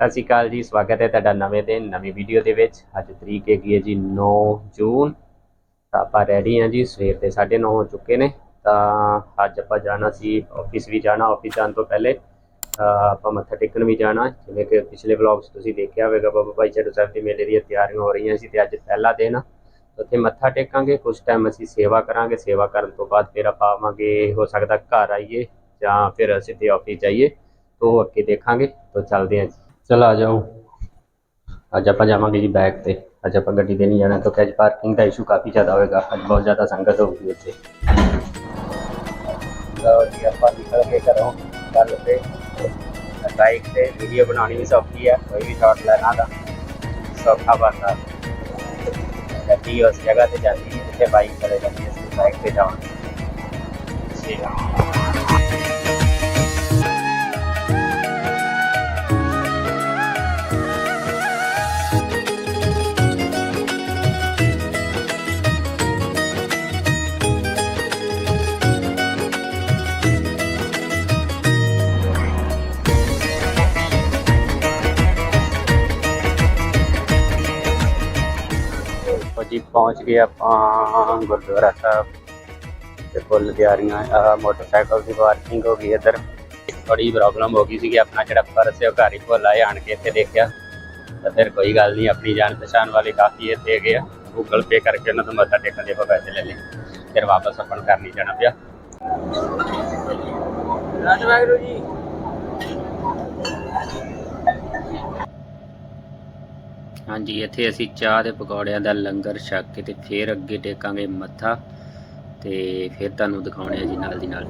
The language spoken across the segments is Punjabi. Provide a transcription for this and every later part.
ਸਤਿ ਸ਼੍ਰੀ ਅਕਾਲ ਜੀ, ਸਵਾਗਤ ਹੈ ਤੁਹਾਡਾ ਨਵੇਂ ਦਿਨ, ਨਵੀਂ ਵੀਡੀਓ ਦੇ ਵਿੱਚ। ਅੱਜ ਤਰੀਕ ਹੈਗੀ ਹੈ ਜੀ 9 ਜੂਨ। ਤਾਂ ਆਪਾਂ ਰੈਡੀ ਹਾਂ ਜੀ, ਸਵੇਰ ਦੇ 9:30 ਹੋ ਚੁੱਕੇ ਨੇ। ਤਾਂ ਅੱਜ ਆਪਾਂ ਜਾਣਾ ਸੀ ਆਫਿਸ ਵੀ ਜਾਣਾ ਆਫਿਸ ਜਾਣ ਤੋਂ ਪਹਿਲੇ, ਅਹ ਆਪਾਂ ਮੱਥਾ ਟੇਕਣ ਵੀ ਜਾਣਾ। ਜਿਵੇਂ ਕਿ ਪਿਛਲੇ ਵਲੌਗਸ ਤੁਸੀਂ ਦੇਖਿਆ ਹੋਵੇਗਾ, ਬਾਬਾ ਭਾਈ ਚੜੂ ਸਾਹਿਬ ਦੇ ਮੇਲੇ ਦੀਆਂ ਤਿਆਰੀਆਂ ਹੋ ਰਹੀਆਂ ਸੀ ਤੇ ਅੱਜ ਪਹਿਲਾ ਦਿਨ ਆ। ਉੱਥੇ ਮੱਥਾ ਟੇਕਾਂਗੇ ਕੁਝ ਟਾਈਮ ਅਸੀਂ ਸੇਵਾ ਕਰਾਂਗੇ। ਸੇਵਾ ਕਰਨ ਤੋਂ ਬਾਅਦ ਫਿਰ ਆਪਾਂ ਆਵਾਂਗੇ, ਹੋ ਸਕਦਾ ਘਰ ਆਈਏ ਜਾਂ ਫਿਰ ਅਸੀਂ ਸਿੱਧੇ ਆਫਿਸ ਜਾਈਏ। ਤੋਂ ਅੱਗੇ ਦੇਖਾਂਗੇ, ਤੋਂ ਚੱਲਦੇ ਹਾਂ ਜੀ। ਚਲ ਆ ਜਾਓ ਅੱਜ ਆਪਾਂ ਜਾਵਾਂਗੇ ਜੀ ਬੈਕ ਤੇ ਅੱਜ ਆਪਾਂ ਗੱਡੀ ਤੇ ਨਹੀਂ ਜਾਣਾ ਕਿਉਂਕਿ ਅੱਜ ਪਾਰਕਿੰਗ ਦਾ ਇਸ਼ੂ ਕਾਫੀ ਜ਼ਿਆਦਾ ਹੋਵੇਗਾ ਅੱਜ ਬਹੁਤ ਜ਼ਿਆਦਾ ਸੰਗਤ ਹੋਊਗੀ ਇੱਥੇ ਲਓ ਜੀ ਆਪਾਂ ਨਿਕਲ ਕੇ ਘਰੋਂ ਕੱਲ ਤੇ ਬਾਈਕ ਤੇ ਵੀਡੀਓ ਬਣਾਉਣੀ ਵੀ ਸੌਖੀ ਹੈ ਕੋਈ ਵੀ ਸ਼ਾਟ ਲੈਣਾ ਤਾਂ ਸੌਖਾ ਬਣਦਾ ਗੱਡੀ ਉਸ ਜਗ੍ਹਾ ਤੇ ਜਾਂਦੀ ਹੈ ਜਿੱਥੇ ਬਾਈਕ ਚਲੇ ਜਾਂਦੀ ਹੈ ਅਸੀਂ ਬਾਈਕ ਤੇ ਜਾਵਾਂਗੇ ਠੀਕ ਹੈ ਪਹੁੰਚ ਗਏ ਆਪਾਂ ਗੁਰਦੁਆਰਾ ਸਾਹਿਬ ਤੇ ਫੁੱਲ ਤਿਆਰੀਆਂ ਆ ਮੋਟਰਸਾਈਕਲ ਦੀ ਪਾਰਕਿੰਗ ਹੋ ਗਈ ਇੱਧਰ ਥੋੜੀ ਪ੍ਰੋਬਲਮ ਹੋ ਗਈ ਸੀ ਕਿ ਆਪਣਾ ਜਿਹੜਾ ਪਰਸ ਹੈ ਉਹ ਘਰ ਹੀ ਭੁੱਲ ਆਏ ਆਣ ਕੇ ਇੱਥੇ ਦੇਖਿਆ ਤਾਂ ਫਿਰ ਕੋਈ ਗੱਲ ਨਹੀਂ ਆਪਣੀ ਜਾਣ ਪਛਾਣ ਵਾਲੇ ਕਾਫੀ ਇੱਥੇ ਹੈਗੇ ਆ ਗੂਗਲ ਪੇ ਕਰਕੇ ਉਹਨਾਂ ਤੋਂ ਮੱਥਾ ਟੇਕਣ ਦੇ ਆਪਾਂ ਪੈਸੇ ਲੈ ਲਏ ਫਿਰ ਵਾਪਸ ਆਪਣ ਘਰ ਨਹੀਂ ਜਾਣਾ ਪਿਆ ਰਾਜ ਵਾਹਿਗੁਰੂ ਜੀ ਹਾਂਜੀ, ਇੱਥੇ ਅਸੀਂ ਚਾਹ ਦੇ ਪਕੌੜਿਆਂ ਦਾ ਲੰਗਰ ਛਕ ਕੇ ਤੇ ਫੇਰ ਅੱਗੇ ਟੇਕਾਂਗੇ ਮੱਥਾ ਤੇ ਫਿਰ ਤੁਹਾਨੂੰ ਦਿਖਾਉਣੇ ਆ ਜੀ ਨਾਲ ਦੀ ਨਾਲ।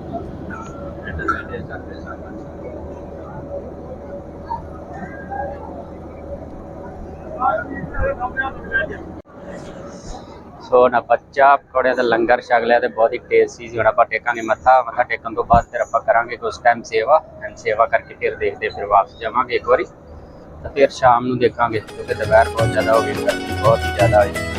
ਸੋ ਨਾ ਬੱਚਾ ਪਕੌੜਿਆਂ ਦਾ ਲੰਗਰ ਛਕ ਲਿਆ ਤੇ ਬਹੁਤ ਹੀ ਟੇਸਟੀ ਸੀ, ਹੁਣ ਆਪਾਂ ਟੇਕਾਂਗੇ ਮੱਥਾ ਮੱਥਾ ਟੇਕਣ ਤੋਂ ਬਾਅਦ ਫਿਰ ਆਪਾਂ ਕਰਾਂਗੇ ਕੁਝ ਟਾਈਮ ਸੇਵਾ ਐਂਡ ਸੇਵਾ ਕਰਕੇ ਫਿਰ ਦੇਖਦੇ ਫਿਰ ਵਾਪਸ ਜਾਵਾਂਗੇ ਇੱਕ ਵਾਰੀ। ਤਾਂ ਫਿਰ ਸ਼ਾਮ ਨੂੰ ਦੇਖਾਂਗੇ, ਕਿਉਂਕਿ ਦੁਪਹਿਰ ਬਹੁਤ ਜ਼ਿਆਦਾ ਹੋ ਗਈ, ਗਰਮੀ ਬਹੁਤ ਹੀ ਜ਼ਿਆਦਾ ਹੋਈ।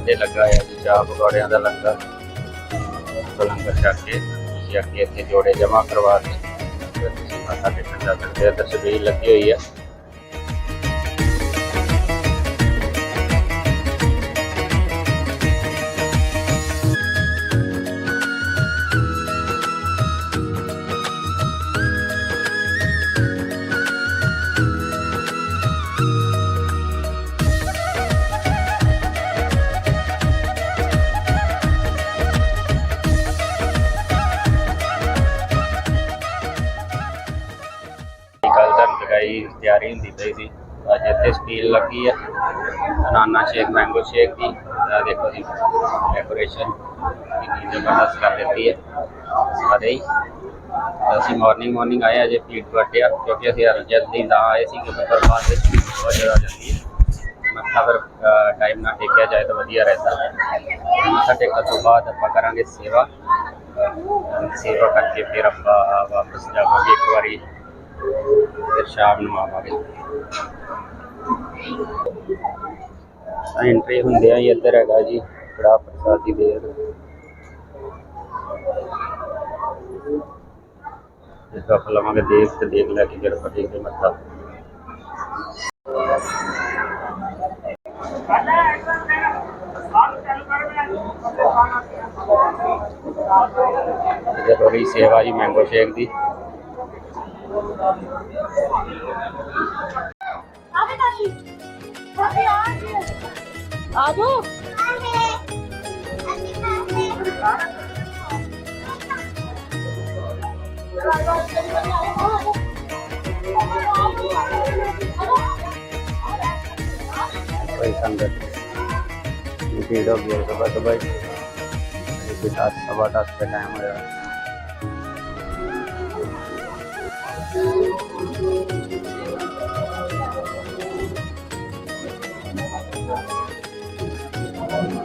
ਇੱਥੇ ਲੱਗਾ ਹੈ ਜੀ ਚਾਹ ਪਕੌੜਿਆਂ ਦਾ ਲੰਗਰ ਤੋਂ ਲੰਗਰ ਛਕ ਕੇ, ਤੁਸੀਂ ਅੱਗੇ ਇੱਥੇ ਜੋੜੇ ਜਮ੍ਹਾਂ ਕਰਵਾ ਕੇ ਫਿਰ ਤੁਸੀਂ ਮੱਥਾ ਟੇਕਣ ਜਾ ਸਕਦੇ ਹੋ, ਇੱਧਰ ਲੱਗੀ ਹੋਈ ਹੈ ਅੱਜ ਇੱਥੇ ਸਪੀਲ ਲੱਗੀ ਹੈ ਬਨਾਨਾ ਸ਼ੇਕ ਮੈਂਗੋ ਸ਼ੇਕ ਦੀ ਆਹ ਦੇਖੋ ਜੀ ਡੈਕੋਰੇਸ਼ਨ ਕਿੰਨੀ ਜ਼ਬਰਦਸਤ ਕਰ ਦਿੱਤੀ ਹੈ ਸਾਰੇ ਹੀ ਤਾਂ ਅਸੀਂ ਮਾਰਨਿੰਗ ਮਾਰਨਿੰਗ ਆਏ ਅਜੇ ਫੀਡ ਵੱਟਿਆ ਕਿਉਂਕਿ ਅਸੀਂ ਅੱਜ ਜਲਦੀ ਨਾ ਆਏ ਸੀ ਕਿ ਬੱਦਲ ਬਾਅਦ ਵਿੱਚ ਬਹੁਤ ਜ਼ਿਆਦਾ ਹੋ ਜਾਂਦੀ ਹੈ ਮੱਥਾ ਫਿਰ ਟਾਈਮ ਨਾਲ ਟੇਕਿਆ ਜਾਏ ਤਾਂ ਵਧੀਆ ਰਹਿੰਦਾ ਮੱਥਾ ਟੇਕਣ ਤੋਂ ਬਾਅਦ ਆਪਾਂ ਕਰਾਂਗੇ ਸੇਵਾ ਅਹ ਸੇਵਾ ਕਰਕੇ ਫਿਰ ਆਪਾਂ ਵਾਪਸ ਜਾਵਾਂਗੇ ਇੱਕ ਵਾਰੀ ਫਿਰ ਸ਼ਾਮ ਨੂੰ ਆਵਾਂਗੇ ਤਾਂ ਐਂਟਰੀ ਹੁੰਦੇ ਆ ਹੀ ਇੱਧਰ ਹੈਗਾ ਜੀ ਕੜਾ ਪ੍ਰਸਾਦ ਦੀ ਦੇਰ। ਇਸ ਆਪਾਂ ਲਵਾਂਗੇ ਦੇਖ ਤੇ ਦੇਖ ਲੈ ਕੇ ਫਿਰ ਆਪਾਂ ਦੇਖਦੇ ਮੱਥਾ। ਇੱਧਰ ਹੋ ਰਹੀ ਸੇਵਾ ਜੀ ਮੈਂਗੋ ਸ਼ੇਕ ਦੀ। आ जाओ संगत भीड़ हो गया सुबह सुबह सवा दस का टाइम हो रहा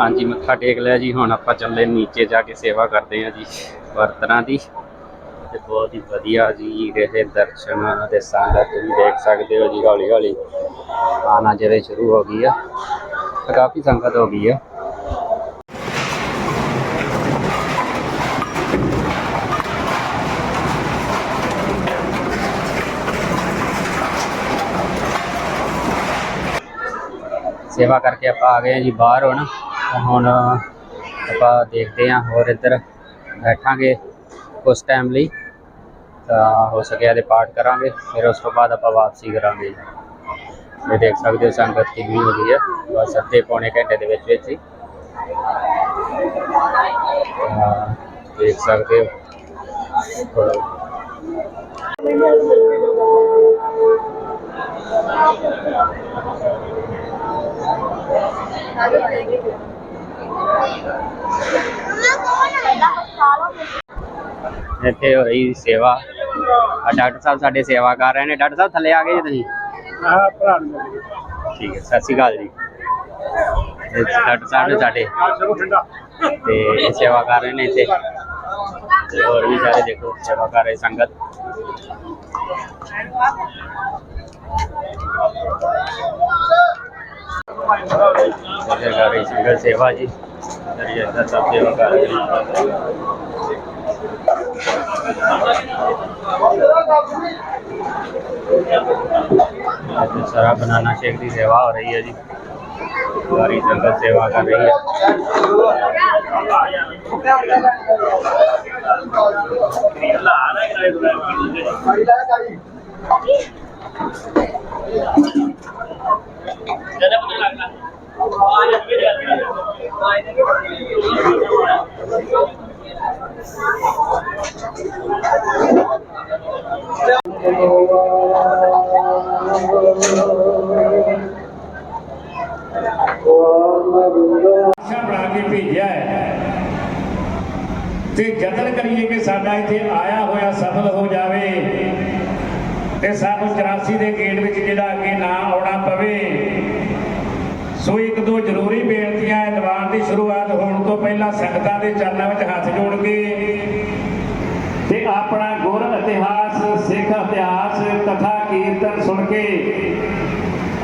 ਹਾਂਜੀ, ਮੱਥਾ ਟੇਕ ਲਿਆ ਜੀ, ਹੁਣ ਆਪਾਂ ਚੱਲੇ ਨੀਚੇ ਜਾ ਕੇ ਸੇਵਾ ਕਰਦੇ ਹਾਂ ਜੀ ਵਰਤਨਾਂ ਦੀ। ਤੇ ਬਹੁਤ ਹੀ ਵਧੀਆ ਜੀ ਰਹੇ ਦਰਸ਼ਨ ਤੇ ਸੰਗਤ, ਤੁਸੀਂ ਦੇਖ ਸਕਦੇ ਹੋ ਜੀ ਹੌਲੀ ਹੌਲੀ ਆਣਾ ਜਿਹੜੇ ਸ਼ੁਰੂ ਹੋ ਗਈ ਆ। ਕਾਫੀ ਸੰਗਤ ਹੋ ਗਈ ਆ। ਸੇਵਾ ਕਰਕੇ ਆਪਾਂ ਆ ਗਏ ਹਾਂ ਜੀ, ਬਾਹਰ ਹੁਣ। ਹੁਣ ਆਪਾਂ ਦੇਖਦੇ ਹਾਂ, ਹੋਰ ਇੱਧਰ ਬੈਠਾਂਗੇ ਕੁਛ ਟਾਈਮ ਲਈ, ਤਾਂ ਹੋ ਸਕਿਆ ਤੇ ਪਾਠ ਕਰਾਂਗੇ, ਫਿਰ ਉਸ ਤੋਂ ਬਾਅਦ ਆਪਾਂ ਵਾਪਸੀ ਕਰਾਂਗੇ ਜੀ। ਇਹ ਦੇਖ ਸਕਦੇ ਹੋ, ਸੰਗਤ ਕਿੰਨੀ ਹੋ ਗਈ ਹੈ, ਬਸ ਅੱਧੇ ਪੌਣੇ ਘੰਟੇ ਦੇ ਵਿੱਚ ਵਿੱਚ ਹੀ। ਤਾਂ ਦੇਖ ਸਕਦੇ ਹੋ। ਥੋੜ੍ਹਾ ਇੱਥੇ ਹੋ ਰਹੀ ਸੇਵਾ। ਆ ਡਾਕਟਰ ਸਾਹਿਬ ਸਾਡੇ ਸੇਵਾ ਕਰ ਰਹੇ ਨੇ। ਡਾਕਟਰ ਸਾਹਿਬ ਥੱਲੇ ਆ ਗਏ ਜੀ ਤੁਸੀਂ? ਹਾਂ ਭਰਾ ਨੂੰ ਠੀਕ ਹੈ ਸਤਿ ਸ਼੍ਰੀ ਅਕਾਲ ਜੀ। ਇਹ ਡਾਕਟਰ ਸਾਹਿਬ ਨੇ ਸਾਡੇ ਸਭ ਠੰਡਾ। ਤੇ ਇਹ ਸੇਵਾ ਕਰ ਰਹੇ ਨੇ ਇੱਥੇ। ਤੇ ਹੋਰ ਵੀ ਸਾਰੇ ਦੇਖੋ ਸੇਵਾ ਕਰ ਰਹੇ ਸੰਗਤ। ਇੱਧਰ ਕਰ ਰਹੀ ਸੰਗਤ ਸੇਵਾ ਜੀ ਇੱਧਰ ਹੀ ਇੱਧਰ ਸਭ ਸੇਵਾ ਕਰ ਰਹੇ ਨੇ ਇੱਥੇ ਸਾਰਾ ਬਨਾਨਾ ਸ਼ੇਕ ਦੀ ਸੇਵਾ ਹੋ ਰਹੀ ਹੈ ਜੀ ਸਾਰੀ ਸੰਗਤ ਸੇਵਾ ਕਰ ਰਹੀ ਹੈ ਆਸ਼ਾ ਬਣਾ ਕੇ ਭੇਜਿਆ ਹੈ ਤੇ ਯਤਨ ਕਰੀਏ ਕਿ ਸਾਡਾ ਇੱਥੇ ਆਇਆ ਹੋਇਆ ਸਫਲ ਹੋ ਜਾਵੇ। ਤੇ ਸਾਨੂੰ 84 ਦੇ ਗੇਟ ਵਿੱਚ ਜਿਹੜਾ ਅੱਗੇ ਨਾ ਆਉਣਾ ਪਵੇ। ਸੋ ਇੱਕ ਦੋ ਜ਼ਰੂਰੀ ਬੇਨਤੀਆਂ ਹੈ ਦੀਵਾਨ ਦੀ ਸ਼ੁਰੂਆਤ ਹੋਣ ਤੋਂ ਪਹਿਲਾਂ ਸੰਗਤਾਂ ਦੇ ਚਰਨਾਂ ਵਿੱਚ ਹੱਥ ਜੋੜ ਕੇ ਤੇ ਆਪਣਾ ਗੁਰ ਇਤਿਹਾਸ, ਸਿੱਖ ਇਤਿਹਾਸ, ਕਥਾ, ਕੀਰਤਨ ਸੁਣ ਕੇ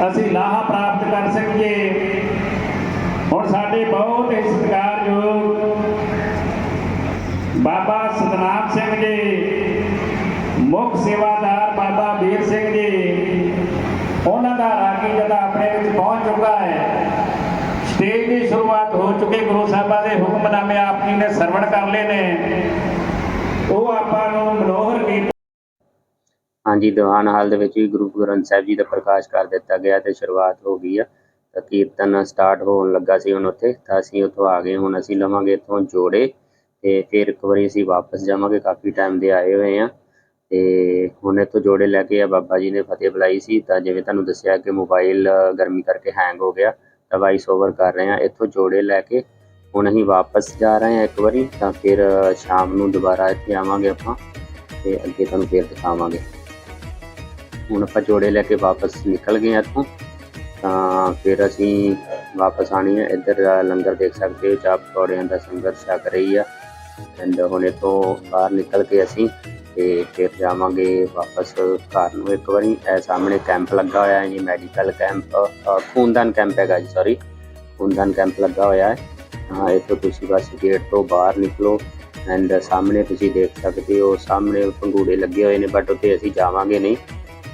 ਅਸੀਂ ਲਾਹਾ ਪ੍ਰਾਪਤ ਕਰ ਸਕੀਏ। ਹੁਣ ਸਾਡੇ ਬਹੁਤ ਹੀ ਸਤਿਕਾਰਯੋਗ ਬਾਬਾ ਸਤਨਾਮ ਸਿੰਘ ਜੀ, ਮੁੱਖ ਸੇਵਾ ਬਾਬਾ ਵੀਰ ਸਿੰਘ ਜੀ। ਉਹਨਾਂ ਦਾ ਰਾਗੀ ਜਦਾ ਆਪਣੇ ਵਿੱਚ ਪਹੁੰਚ ਚੁੱਕਾ ਹੈ। ਸਟੇਜ ਦੀ ਸ਼ੁਰੂਆਤ ਹੋ ਚੁੱਕੀ ਗੁਰੂ ਸਾਹਿਬਾਂ ਦੇ ਹੁਕਮਨਾਮੇ ਆਪ ਜੀ ਨੇ ਸਰਵਣ ਕਰ ਲਏ ਨੇ। ਉਹ ਆਪਾਂ ਨੂੰ ਮਨੋਹਰ ਗੀਤ ਹਾਂਜੀ, ਦੀਵਾਨ ਹਾਲ ਦੇ ਵਿੱਚ ਵੀ ਗੁਰੂ ਗ੍ਰੰਥ ਸਾਹਿਬ ਜੀ ਦਾ ਪ੍ਰਕਾਸ਼ ਕਰ ਦਿੱਤਾ ਗਿਆ ਤੇ ਸ਼ੁਰੂਆਤ ਹੋ ਗਈ ਆ। ਤਾਂ ਕੀਰਤਨ ਸਟਾਰਟ ਹੋਣ ਲੱਗਾ ਸੀ ਹੁਣ ਉੱਥੇ। ਤਾਂ ਅਸੀਂ ਉੱਥੋਂ ਆ ਗਏ। ਹੁਣ ਅਸੀਂ ਲਵਾਂਗੇ ਇੱਥੋਂ ਜੋੜੇ ਤੇ ਫਿਰ ਇੱਕ ਵਾਰੀ ਅਸੀਂ ਵਾਪਸ ਜਾਵਾਂਗੇ। ਕਾਫੀ ਟਾਈਮ ਦੇ ਆਏ ਹੋਏ ਆ। ਤੇ ਹੁਣ ਇੱਥੋਂ ਜੋੜੇ ਲੈ ਕੇ ਆ, ਬਾਬਾ ਜੀ ਨੇ ਫਤਿਹ ਬੁਲਾਈ ਸੀ, ਤਾਂ ਜਿਵੇਂ ਤੁਹਾਨੂੰ ਦੱਸਿਆ ਕਿ ਮੋਬਾਈਲ ਗਰਮੀ ਕਰਕੇ ਹੈਂਗ ਹੋ ਗਿਆ, ਤਾਂ ਵਾਈਸ ਓਵਰ ਕਰ ਰਹੇ ਆ, ਇੱਥੋਂ ਜੋੜੇ ਲੈ ਕੇ ਹੁਣ ਅਸੀਂ ਵਾਪਸ ਜਾ ਰਹੇ ਆ ਇੱਕ ਵਾਰੀ, ਤਾਂ ਫਿਰ ਸ਼ਾਮ ਨੂੰ ਦੁਬਾਰਾ ਇੱਥੇ ਆਵਾਂਗੇ ਆਪਾਂ, ਤੇ ਅੱਗੇ ਤੁਹਾਨੂੰ ਫਿਰ ਦਿਖਾਵਾਂਗੇ। ਹੁਣ ਆਪਾਂ ਜੋੜੇ ਲੈ ਕੇ ਵਾਪਸ ਨਿਕਲ ਗਏ ਹਾਂ ਇੱਥੋਂ, ਤਾਂ ਫਿਰ ਅਸੀਂ ਵਾਪਸ ਆਣੀ ਹੈ ਇੱਧਰ ਲੰਗਰ ਦੇਖ ਸਕਦੇ ਹੋ, ਚਾਹ ਪਕੌੜਿਆਂ ਦਾ ਸੰਗਤ ਛਕ ਰਹੀ ਆ। ਐਂਡ ਹੁਣ ਇੱਥੋਂ ਬਾਹਰ ਨਿਕਲ ਕੇ ਅਸੀਂ ਤੇ ਫਿਰ ਜਾਵਾਂਗੇ ਵਾਪਸ ਘਰ ਨੂੰ ਇੱਕ ਵਾਰੀ। ਇਹ ਸਾਹਮਣੇ ਕੈਂਪ ਲੱਗਾ ਹੋਇਆ ਹੈ ਜੀ ਮੈਡੀਕਲ ਕੈਂਪ ਖੂਨਦਾਨ ਕੈਂਪ ਹੈਗਾ ਜੀ ਸੌਰੀ ਖੂਨਦਾਨ ਕੈਂਪ ਲੱਗਾ ਹੋਇਆ ਹੈ। ਹਾਂ, ਇੱਥੋਂ ਤੁਸੀਂ ਬਸ ਗੇਟ ਤੋਂ ਬਾਹਰ ਨਿਕਲੋ ਐਂਡ ਸਾਹਮਣੇ ਤੁਸੀਂ ਦੇਖ ਸਕਦੇ ਹੋ, ਸਾਹਮਣੇ ਪੰਗੂੜੇ ਲੱਗੇ ਹੋਏ ਨੇ ਬਟ ਉੱਥੇ ਅਸੀਂ ਜਾਵਾਂਗੇ ਨਹੀਂ।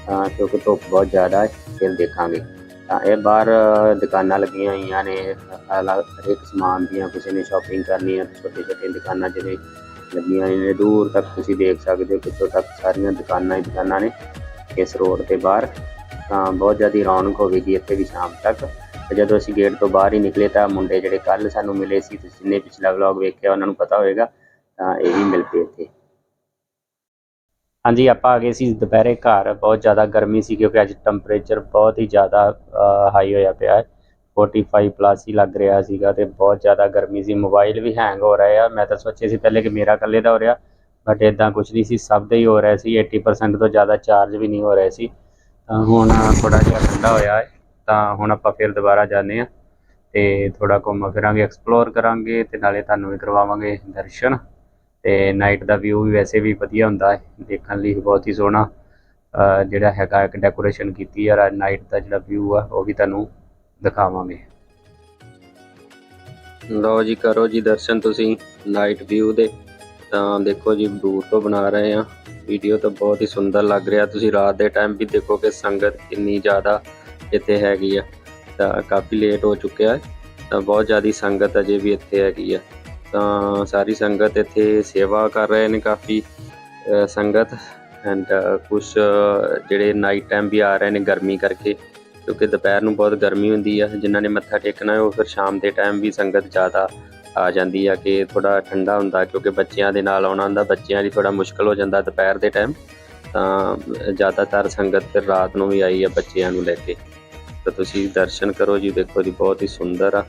ਤਾਂ ਕਿਉਂਕਿ ਧੁੱਪ ਬਹੁਤ ਜ਼ਿਆਦਾ ਹੈ, ਫਿਰ ਦੇਖਾਂਗੇ। ਤਾਂ ਇਹ ਬਾਹਰ ਦੁਕਾਨਾਂ ਲੱਗੀਆਂ ਹੋਈਆਂ ਨੇ ਅਲੱਗ ਹਰੇਕ ਸਮਾਨ ਦੀਆਂ, ਕਿਸੇ ਨੇ ਸ਼ਾਪਿੰਗ ਕਰਨੀ ਹੈ ਛੋਟੇ ਛੋਟੇ ਦੁਕਾਨਾਂ ਜਿਵੇਂ ਲੱਗੀਆਂ ਹੋਈਆਂ ਨੇ, ਦੂਰ ਤੱਕ ਤੁਸੀਂ ਦੇਖ ਸਕਦੇ ਹੋ ਕਿੱਥੋਂ ਤੱਕ ਸਾਰੀਆਂ ਦੁਕਾਨਾਂ ਹੀ ਦੁਕਾਨਾਂ ਨੇ ਇਸ ਰੋਡ ਤੇ ਬਾਹਰ। ਤਾਂ ਬਹੁਤ ਜ਼ਿਆਦਾ ਰੌਣਕ ਹੋਵੇਗੀ ਇੱਥੇ ਵੀ ਸ਼ਾਮ ਤੱਕ। ਜਦੋਂ ਅਸੀਂ ਗੇਟ ਤੋਂ ਬਾਹਰ ਹੀ ਨਿਕਲੇ ਤਾਂ ਮੁੰਡੇ ਜਿਹੜੇ ਕੱਲ ਸਾਨੂੰ ਮਿਲੇ ਸੀ, ਤੁਸੀਂ ਨੇ ਪਿਛਲਾ ਵਲੌਗ ਵੇਖਿਆ, ਉਹਨਾਂ ਨੂੰ ਪਤਾ ਹੋਵੇਗਾ ਤਾਂ ਇਹ ਵੀ ਮਿਲ ਪਏ ਇੱਥੇ। ਹਾਂਜੀ, ਆਪਾਂ ਆ ਗਏ ਸੀ ਦੁਪਹਿਰੇ ਘਰ। ਬਹੁਤ ਜ਼ਿਆਦਾ ਗਰਮੀ ਸੀ ਕਿਉਂਕਿ ਅੱਜ ਟੈਂਪਰੇਚਰ ਬਹੁਤ ਹੀ ਜ਼ਿਆਦਾ ਹਾਈ ਹੋਇਆ ਪਿਆ ਹੈ। 45 ਪਲੱਸ ਹੀ ਲੱਗ ਰਿਹਾ ਸੀਗਾ ਤੇ ਬਹੁਤ ਜ਼ਿਆਦਾ ਗਰਮੀ ਸੀ। ਮੋਬਾਈਲ ਵੀ ਹੈਂਗ ਹੋ ਰਿਹਾ ਆ। ਮੈਂ ਤਾਂ ਸੋਚਿਆ ਸੀ ਪਹਿਲੇ ਕਿ ਮੇਰਾ ਇਕੱਲੇ ਦਾ ਹੋ ਰਿਹਾ ਬਟ ਇਦਾਂ ਕੁਝ ਨਹੀਂ ਸੀ। ਸਭ ਦਾ ਹੀ ਹੋ ਰਿਹਾ ਸੀ। 80% ਤੋਂ ਜ਼ਿਆਦਾ ਚਾਰਜ ਵੀ ਨਹੀਂ ਹੋ ਰਿਹਾ ਸੀ। ਤਾਂ ਹੁਣ ਥੋੜਾ ਜਿਹਾ ਠੰਡਾ ਹੋਇਆ ਹੈ। ਤਾਂ ਹੁਣ ਆਪਾਂ ਫਿਰ ਦੁਬਾਰਾ ਜਾਂਦੇ ਆ ਤੇ ਥੋੜਾ ਘੁੰਮ ਫਿਰਾਂਗੇ ਐਕਸਪਲੋਰ ਕਰਾਂਗੇ ਤੇ ਨਾਲੇ ਤੁਹਾਨੂੰ ਵੀ ਕਰਵਾਵਾਂਗੇ ਦਰਸ਼ਨ। ਤੇ ਨਾਈਟ ਦਾ ਵਿਊ ਵੀ ਵੈਸੇ ਵੀ ਵਧੀਆ ਹੁੰਦਾ ਹੈ, ਦੇਖਣ ਲਈ ਬਹੁਤ ਹੀ ਸੋਹਣਾ ਜਿਹੜਾ ਹੈਗਾ ਇੱਕ ਡੈਕੋਰੇਸ਼ਨ ਕੀਤੀ ਆ ਨਾਈਟ ਦਾ ਜਿਹੜਾ ਵਿਊ ਆ, ਉਹ ਵੀ ਤੁਹਾਨੂੰ ਦਿਖਾਵਾਂਗੇ। ਲਓ ਜੀ, ਕਰੋ ਜੀ ਦਰਸ਼ਨ ਤੁਸੀਂ ਨਾਈਟ ਵਿਊ ਦੇ। ਤਾਂ ਦੇਖੋ ਜੀ ਦੂਰ ਤੋਂ ਬਣਾ ਰਹੇ ਆ ਵੀਡੀਓ ਤਾਂ ਬਹੁਤ ਹੀ ਸੁੰਦਰ ਲੱਗ ਰਿਹਾ। ਤੁਸੀਂ ਰਾਤ ਦੇ ਟਾਈਮ ਵੀ ਦੇਖੋ ਕਿ ਸੰਗਤ ਕਿੰਨੀ ਜ਼ਿਆਦਾ ਇੱਥੇ ਹੈਗੀ ਆ। ਤਾਂ ਕਾਫੀ ਲੇਟ ਹੋ ਚੁੱਕਿਆ ਤਾਂ ਬਹੁਤ ਜ਼ਿਆਦੀ ਸੰਗਤ ਅਜੇ ਵੀ ਇੱਥੇ ਹੈਗੀ ਆ। ਤਾਂ ਸਾਰੀ ਸੰਗਤ ਇੱਥੇ ਸੇਵਾ ਕਰ ਰਹੇ ਨੇ ਕਾਫੀ ਸੰਗਤ ਐਂਡ ਕੁਝ ਜਿਹੜੇ ਨਾਈਟ ਟਾਈਮ ਵੀ ਆ ਰਹੇ ਨੇ ਗਰਮੀ ਕਰਕੇ, ਕਿਉਂਕਿ ਦੁਪਹਿਰ ਨੂੰ ਬਹੁਤ ਗਰਮੀ ਹੁੰਦੀ ਆ, ਜਿਨ੍ਹਾਂ ਨੇ ਮੱਥਾ ਟੇਕਣਾ ਉਹ ਫਿਰ ਸ਼ਾਮ ਦੇ ਟਾਈਮ ਵੀ ਸੰਗਤ ਜ਼ਿਆਦਾ ਆ ਜਾਂਦੀ ਆ ਕਿ ਥੋੜਾ ਠੰਡਾ ਹੁੰਦਾ, ਕਿਉਂਕਿ ਬੱਚਿਆਂ ਦੇ ਨਾਲ ਆਉਣਾ ਹੁੰਦਾ, ਬੱਚਿਆਂ ਲਈ ਥੋੜਾ ਮੁਸ਼ਕਲ ਹੋ ਜਾਂਦਾ ਦੁਪਹਿਰ ਦੇ ਟਾਈਮ ਤਾਂ ਜ਼ਿਆਦਾਤਰ ਸੰਗਤ ਫਿਰ ਰਾਤ ਨੂੰ ਵੀ ਆਈ ਆ ਬੱਚਿਆਂ ਨੂੰ ਲੈ ਕੇ। ਤਾਂ ਤੁਸੀਂ ਦਰਸ਼ਨ ਕਰੋ ਜੀ, ਦੇਖੋ ਜੀ, ਬਹੁਤ ਹੀ ਸੁੰਦਰ ਆ।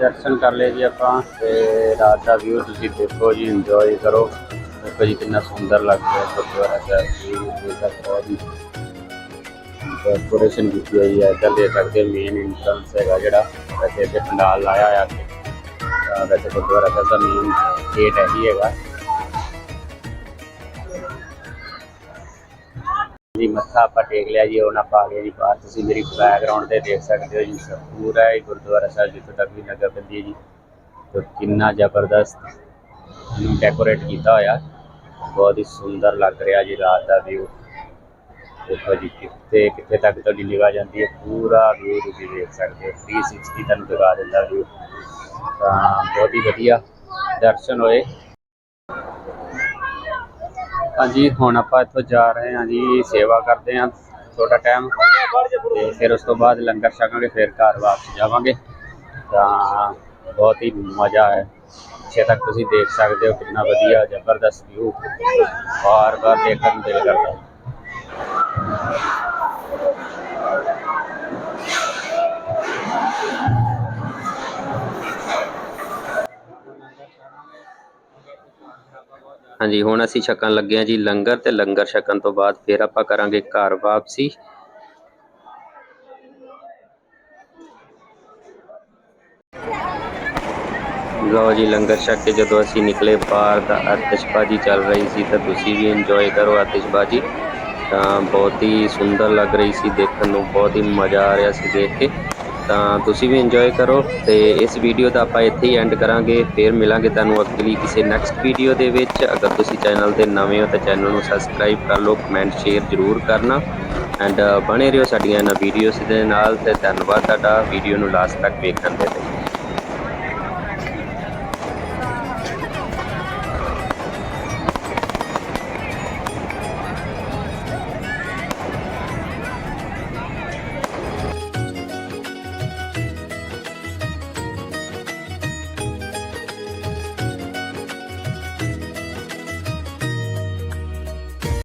ਦਰਸ਼ਨ ਕਰ ਲਏ ਜੀ ਆਪਾਂ ਤੇ ਰਾਤ ਦਾ ਵਿਊ ਤੁਸੀਂ ਦੇਖੋ ਜੀ ਇੰਜੋਏ ਕਰੋ ਦੇਖੋ ਜੀ ਕਿੰਨਾ ਸੁੰਦਰ ਲੱਗ ਰਿਹਾ ਗੁਰਦੁਆਰਾ ਸਾਹਿਬ ਜੀ ਇਹਦਾ ਬਹੁਤ ਹੀ ਡੈਕੋਰੇਸ਼ਨ ਕੀਤੀ ਹੋਈ ਹੈ ਇੱਧਰ ਦੇਖ ਸਕਦੇ ਮੇਨ ਇੰਟਰਨਸ ਹੈਗਾ ਜਿਹੜਾ ਵੈਸੇ ਇੱਥੇ ਪੰਡਾਲ ਲਾਇਆ ਹੋਇਆ ਤੇ ਤਾਂ ਵੈਸੇ ਗੁਰਦੁਆਰਾ ਸਾਹਿਬ ਦਾ ਮੇਨ ਗੇਟ ਇਹੀ ਹੈਗਾ। ਜੀ, ਮੱਥਾ ਆਪਾਂ ਟੇਕ ਲਿਆ ਜੀ, ਹੁਣ ਆਪਾਂ ਆ ਗਏ ਜੀ ਬਾਹਰ। ਤੁਸੀਂ ਮੇਰੀ ਬੈਕਗ੍ਰਾਉਂਡ ਤੇ ਦੇਖ ਸਕਦੇ ਹੋ ਜੀ ਪੂਰਾ ਹੀ ਗੁਰਦੁਆਰਾ ਸਾਹਿਬ, ਜਿੱਥੋਂ ਤੱਕ ਵੀ ਨਗਰ ਪੈਂਦੀ ਹੈ ਜੀ। ਤੇ ਕਿੰਨਾ ਜ਼ਬਰਦਸਤ ਇਹਨੂੰ ਡੈਕੋਰੇਟ ਕੀਤਾ ਹੋਇਆ। ਬਹੁਤ ਹੀ ਸੁੰਦਰ ਲੱਗ ਰਿਹਾ ਜੀ, ਰਾਤ ਦਾ ਵਿਊ ਦੇਖੋ ਜੀ, ਕਿੱਥੇ ਕਿੱਥੇ ਤੱਕ ਤੁਹਾਡੀ ਨਿਗਾਹ ਜਾਂਦੀ ਹੈ, ਪੂਰਾ ਵਿਊ ਤੁਸੀਂ ਦੇਖ ਸਕਦੇ ਹੋ 360 ਤੁਹਾਨੂੰ ਦਿਖਾ ਦਿੰਦਾ ਵਿਊ ਤਾਂ ਬਹੁਤ ਹੀ ਵਧੀਆ ਦਰਸ਼ਨ ਹੋਏ। ਹਾਂਜੀ, ਹੁਣ ਆਪਾਂ ਇੱਥੋਂ ਜਾ ਰਹੇ ਹਾਂ ਜੀ, ਸੇਵਾ ਕਰਦੇ ਹਾਂ ਥੋੜਾ ਟਾਈਮ ਤੇ ਫਿਰ ਉਸ ਤੋਂ ਬਾਅਦ ਲੰਗਰ ਛਕਾਂਗੇ, ਫਿਰ ਘਰ ਵਾਪਸ ਜਾਵਾਂਗੇ। ਤਾਂ ਬਹੁਤ ਹੀ ਮਜ਼ਾ ਹੈ ਪਿੱਛੇ ਤੱਕ ਤੁਸੀਂ ਦੇਖ ਸਕਦੇ ਹੋ ਕਿੰਨਾ ਵਧੀਆ, ਜ਼ਬਰਦਸਤ ਵਿਊ ਬਾਰ-ਬਾਰ ਦੇਖਣ ਨੂੰ ਦਿਲ ਕਰਦਾ। ਹਾਂਜੀ, ਹੁਣ ਅਸੀਂ ਛਕਣ ਲੱਗੇ ਹਾਂ ਜੀ ਲੰਗਰ ਤੇ ਲੰਗਰ ਛਕਣ ਤੋਂ ਬਾਅਦ ਫਿਰ ਆਪਾਂ ਕਰਾਂਗੇ ਘਰ ਵਾਪਸੀ। ਲਓ ਜੀ, ਲੰਗਰ ਛਕ ਕੇ ਜਦੋਂ ਅਸੀਂ ਨਿਕਲੇ, ਬਾਹਰ ਤਾਂ ਆਤਿਸ਼ਬਾਜ਼ੀ ਚੱਲ ਰਹੀ ਸੀ ਤਾਂ ਤੁਸੀਂ ਵੀ ਇੰਜੋਏ ਕਰੋ ਆਤਿਸ਼ਬਾਜ਼ੀ ਤਾਂ ਬਹੁਤ ਹੀ ਸੁੰਦਰ ਲੱਗ ਰਹੀ ਸੀ ਦੇਖਣ ਨੂੰ, ਬਹੁਤ ਹੀ ਮਜ਼ਾ ਆ ਰਿਹਾ ਸੀ ਦੇਖ ਕੇ। ਤਾਂ ਤੁਸੀਂ ਵੀ ਇੰਜੋਏ ਕਰੋ ਤੇ ਇਸ ਵੀਡੀਓ ਦਾ ਆਪਾਂ ਇੱਥੇ ਹੀ ਐਂਡ ਕਰਾਂਗੇ। ਫਿਰ ਮਿਲਾਂਗੇ ਤੁਹਾਨੂੰ ਅਗਲੀ ਕਿਸੇ ਨੈਕਸਟ ਵੀਡੀਓ ਦੇ ਵਿੱਚ। ਅਗਰ ਤੁਸੀਂ ਚੈਨਲ ਤੇ ਨਵੇਂ ਹੋ ਤਾਂ ਚੈਨਲ ਨੂੰ ਸਬਸਕ੍ਰਾਈਬ ਕਰ ਲਓ ਕਮੈਂਟ ਸ਼ੇਅਰ ਜ਼ਰੂਰ ਕਰਨਾ। ਐਂਡ ਬਣੇ ਰਹੋ ਸਾਡੀਆਂ ਇਹਨਾਂ ਵੀਡੀਓਜ਼ ਦੇ ਨਾਲ ਤੇ ਧੰਨਵਾਦ ਤੁਹਾਡਾ। ਵੀਡੀਓ ਨੂੰ ਲਾਸਟ ਤੱਕ ਵੇਖਣ ਦੇ ਲਈ।